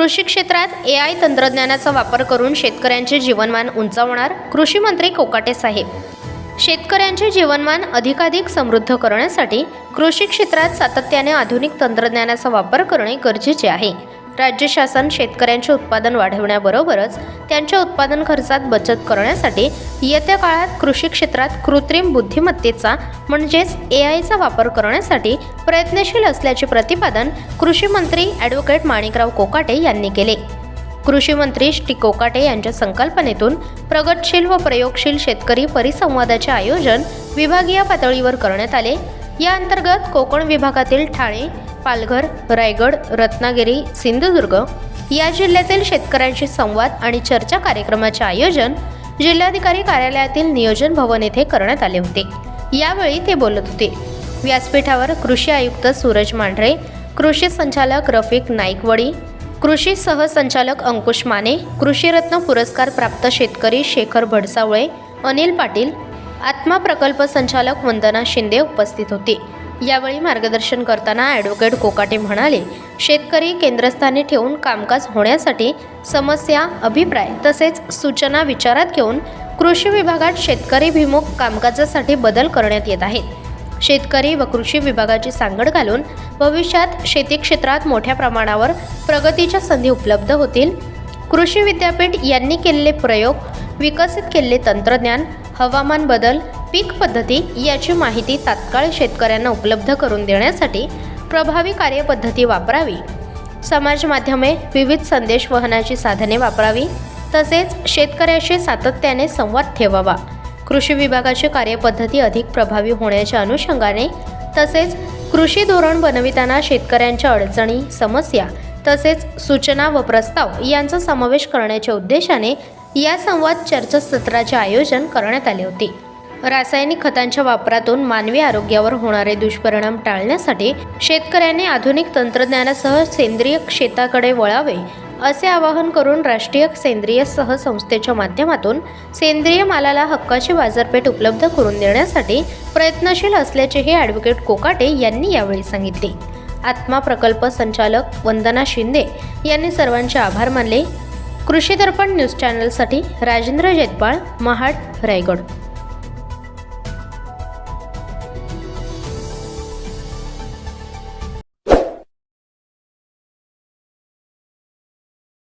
कृषी क्षेत्रात ए आय तंत्रज्ञानाचा वापर करून शेतकऱ्यांचे जीवनमान उंचावणार कृषी मंत्री कोकाटे साहेब. शेतकऱ्यांचे जीवनमान अधिकाधिक समृद्ध करण्यासाठी कृषी क्षेत्रात सातत्याने आधुनिक तंत्रज्ञानाचा वापर करणे गरजेचे आहे. राज्य शासन शेतकऱ्यांचे उत्पादन वाढवण्याबरोबरच त्यांच्या उत्पादन खर्चात बचत करण्यासाठी येत्या काळात कृषी क्षेत्रात कृत्रिम बुद्धिमत्तेचा म्हणजेच ए आयचा वापर करण्यासाठी प्रयत्नशील असल्याचे प्रतिपादन कृषी मंत्री ॲडव्होकेट माणिकराव कोकाटे यांनी केले. कृषी मंत्री श्री कोकाटे यांच्या संकल्पनेतून प्रगतशील व प्रयोगशील शेतकरी परिसंवादाचे आयोजन विभागीय पातळीवर करण्यात आले. या अंतर्गत कोकण विभागातील ठाणे पालघर रायगड रत्नागिरी सिंधुदुर्ग या जिल्ह्यातील शेतकऱ्यांशी संवाद आणि चर्चा कार्यक्रमाचे आयोजन जिल्हाधिकारी कार्यालयातील नियोजन भवन येथे करण्यात आले होते. यावेळी ते बोलत होते. व्यासपीठावर कृषी आयुक्त सूरज मांढरे कृषी संचालक रफिक नाईकवडी कृषी सहसंचालक अंकुश माने कृषीरत्न पुरस्कार प्राप्त शेतकरी शेखर भडसावळे अनिल पाटील आत्मा प्रकल्प संचालक वंदना शिंदे उपस्थित होते. यावेळी मार्गदर्शन करताना ॲडव्होकेट कोकाटे म्हणाले शेतकरी केंद्रस्थानी ठेवून कामकाज होण्यासाठी समस्या अभिप्राय तसेच सूचना विचारात घेऊन कृषी विभागात शेतकरीभिमुख कामकाजासाठी बदल करण्यात येत आहेत. शेतकरी व कृषी विभागाची सांगड घालून भविष्यात शेती क्षेत्रात मोठ्या प्रमाणावर प्रगतीच्या संधी उपलब्ध होतील. कृषी विद्यापीठ यांनी केलेले प्रयोग विकसित केलेले तंत्रज्ञान हवामान बदल पीक पद्धती याची माहिती तात्काळ शेतकऱ्यांना उपलब्ध करून देण्यासाठी प्रभावी कार्यपद्धती वापरावी. समाज माध्यमे विविध संदेश वहनाची साधने वापरावी तसेच शेतकऱ्याशी सातत्याने संवाद ठेवावा. कृषी विभागाची कार्यपद्धती अधिक प्रभावी होण्याच्या अनुषंगाने तसेच कृषी धोरण बनविताना शेतकऱ्यांच्या अडचणी समस्या तसेच सूचना व प्रस्ताव यांचा समावेश करण्याच्या उद्देशाने या संवाद चर्चासत्राचे आयोजन करण्यात आले होते. रासायनिक खतांच्या वापरातून मानवी आरोग्यावर होणारे दुष्परिणाम टाळण्यासाठी शेतकऱ्यांनी आधुनिक तंत्रज्ञानासह सेंद्रिय शेताकडे वळावे असे आवाहन करून राष्ट्रीय सेंद्रिय सह संस्थेच्या माध्यमातून सेंद्रिय मालाला हक्काची बाजारपेठ उपलब्ध करून देण्यासाठी प्रयत्नशील असल्याचेही ॲडव्होकेट कोकाटे यांनी यावेळी सांगितले. आत्मा प्रकल्प संचालक वंदना शिंदे यांनी सर्वांचे आभार मानले. कृषी दर्पण न्यूज चॅनलसाठी राजेंद्र जैतपाळ महाड रायगड.